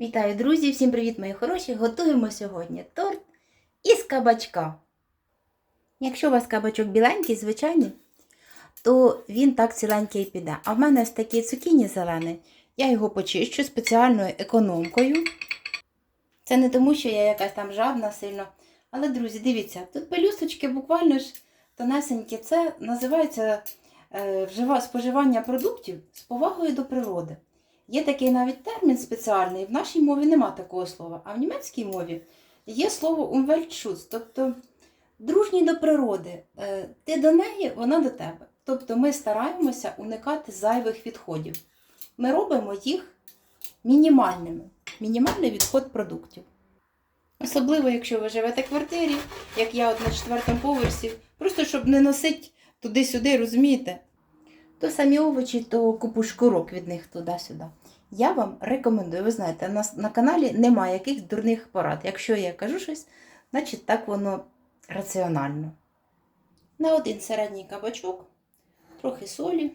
Вітаю, друзі! Всім привіт, мої хороші! Готуємо сьогодні торт із кабачка. Якщо у вас кабачок біленький, звичайний, то він так ціленький піде. А в мене ось такий цукіні зелений. Я його почищу спеціальною економкою. Це не тому, що я якась там жадна сильно. Але, друзі, дивіться, тут пелюсточки буквально ж тонесенькі. Це називається е, споживання продуктів з повагою до природи. Є такий навіть термін спеціальний, в нашій мові нема такого слова, а в німецькій мові є слово Umweltschutz, тобто дружній до природи. Е, Ти до неї, вона до тебе. Тобто ми стараємося уникати зайвих відходів. Ми робимо їх мінімальними. Мінімальний відход продуктів. Особливо, якщо ви живете в квартирі, як я от на четвертому поверсі, просто щоб не носити туди-сюди, розумієте? То самі овочі, то купу шкурок від них туди-сюди. Я вам рекомендую, ви знаєте, на, на каналі немає якихось дурних порад. Якщо я кажу щось, значить так воно раціонально. На один середній кабачок, трохи солі,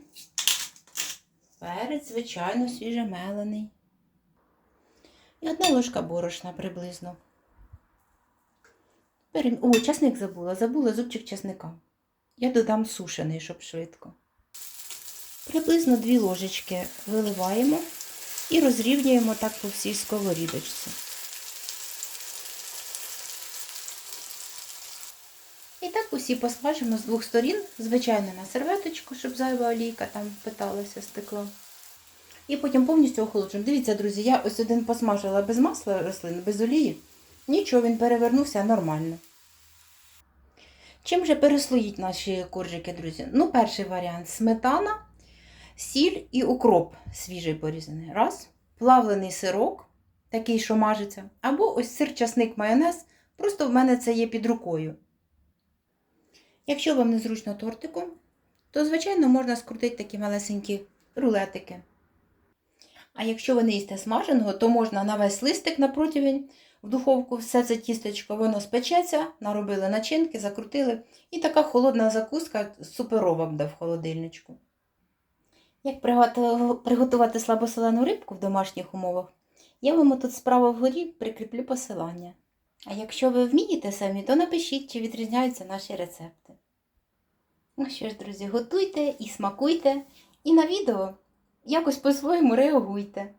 перець, звичайно, свіжемелений. І одна ложка борошна приблизно. О, часник забула, забула зубчик часника. Я додам сушений, щоб швидко. Приблизно дві ложечки виливаємо і розрівнюємо так по всій сковорідочці. І так усі посмажимо з двох сторін, звичайно, на серветочку, щоб зайва олійка там питалася, стекла. І потім повністю охолоджуємо. Дивіться, друзі, я ось один посмажила без масла рослин, без олії. Нічого, він перевернувся нормально. Чим же переслоїть наші коржики, друзі? Ну, перший варіант сметана сіль і укроп свіжий порізаний. Раз. Плавлений сирок, такий, що мажеться. Або ось сир, часник, майонез. Просто в мене це є під рукою. Якщо вам незручно тортиком, то, звичайно, можна скрутити такі малесенькі рулетики. А якщо ви не їсте смаженого, то можна на весь листик на противень в духовку все це тістечко, воно спечеться, наробили начинки, закрутили. І така холодна закуска суперова буде в холодильничку. Як приготувати слабосолену рибку в домашніх умовах, я вам тут справа вгорі прикріплю посилання. А якщо ви вмієте самі, то напишіть, чи відрізняються наші рецепти. Ну що ж, друзі, готуйте і смакуйте, і на відео якось по-своєму реагуйте.